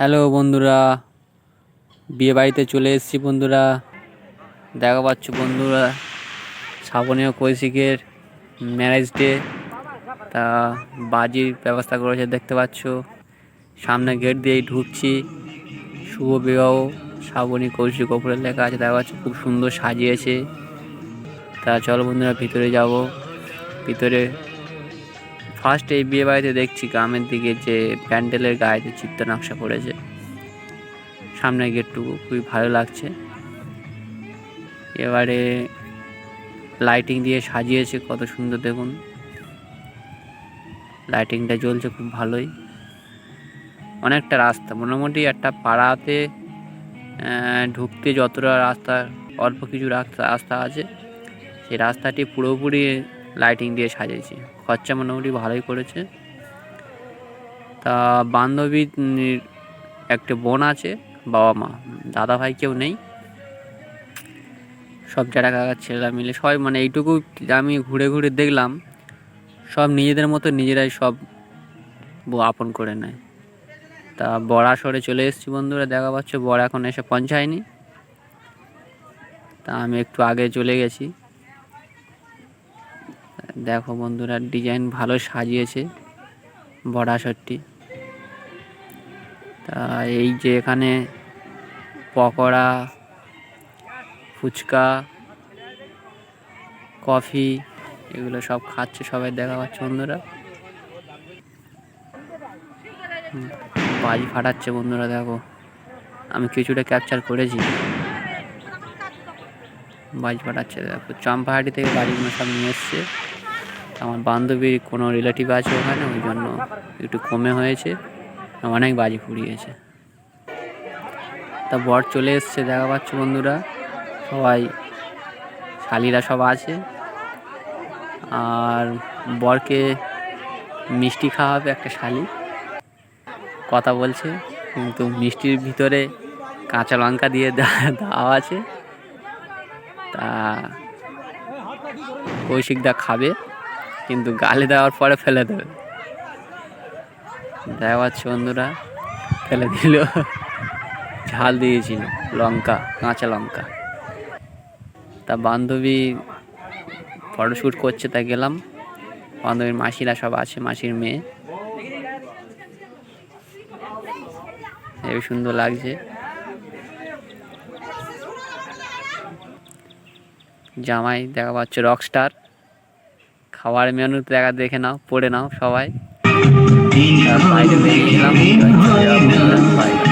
Hello বন্ধুরা, বিয়ে বাড়িতে চলে এসেছি বন্ধুরা। দেখা পাচ্ছ বন্ধুরা শ্রাবণীয় কৌশিকের ম্যারেজ ডে তা বাজির ব্যবস্থা করেছে, দেখতে পাচ্ছ। সামনে গেট দিয়েই ঢুকছি। শুভ বিবাহ শ্রাবণী কৌশিক ওপরে লেখা আছে, দেখা পাচ্ছ খুব সুন্দর সাজিয়েছে। তা চলো বন্ধুরা, ভিতরে যাব। ভিতরে ফার্স্ট এই বিয়ে বাড়িতে দেখছি গ্রামের দিকে যে প্যান্ডেলের গায়েতে চিত্র নকশা করেছে সামনের গেটটুকু খুবই ভালো লাগছে। এবারে লাইটিং দিয়ে সাজিয়েছে, কত সুন্দর দেখুন। লাইটিংটা জ্বলছে খুব ভালোই। অনেকটা রাস্তা, মোটামুটি একটা পাড়াতে ঢুকতে যতটা রাস্তা, অল্প কিছু রাস্তা রাস্তা আছে। সেই রাস্তাটি পুরোপুরি লাইটিং দিয়ে সাজিয়েছি খরচা মোটামুটি ভালোই করেছে তা বান্ধবী একটা বোন আছে, বাবা মা। দাদা ভাই কেউ নেই। সব যারা কাকার ছেলেরা মিলে সবাই মানে এইটুকু আমি ঘুরে ঘুরে দেখলাম, সব নিজেদের মতো নিজেরাই সব আপন করে নেয়। তা বড়া সরে চলে এসেছি বন্ধুরা, দেখা পাচ্ছ বড় এখন এসে পৌঁছায়নি। তা আমি একটু আগে চলে গেছি। দেখো বন্ধুরা, ডিজাইন ভালো সাজিয়েছে বড়াসরটি তা এই যে এখানে পকোড়া, ফুচকা, কফি, এগুলো সব খাচ্ছে সবাই দেখা পাচ্ছে বন্ধুরা। বাজি ফাটাচ্ছে বন্ধুরা দেখো। আমি কিছুটা ক্যাপচার করেছি। বাজি ফাটাচ্ছে দেখো, চম্পাহাটি থেকে বাড়িগুলো সব নিয়ে এসছে। আমার বান্ধবীর কোনো রিলেটিভ আছে ওখানে, ওই জন্য একটু কমে হয়েছে, অনেক বাজি ফুরিয়েছে। তা বর চলে এসছে, দেখা পাচ্ছ বন্ধুরা, সবাই, শালিরা সব আছে। আর বরকে মিষ্টি খাওয়াবে একটা শালি। কথা বলছে, কিন্তু মিষ্টির ভিতরে কাঁচা লঙ্কা দিয়ে দেওয়া আছে। তা কৌশিকদা খাবে। কিন্তু গালি দেওয়ার পরে ফেলে দেবে। দেখা বন্ধুরা, ফেলে দিল। ঝাল দিয়েছিল, লঙ্কা, কাঁচা লঙ্কা। তা বান্ধবী ফটোশ্যুট করছে, তা গেলাম। বান্ধবীর মাসিরা সব আছে, মাসির মেয়ে। হেবি সুন্দর লাগছে। জামাই দেখা পাচ্ছে রকস্টার খাবার মেনু জায়গা দেখে নাও পড়ে নাও সবাই। বাইরে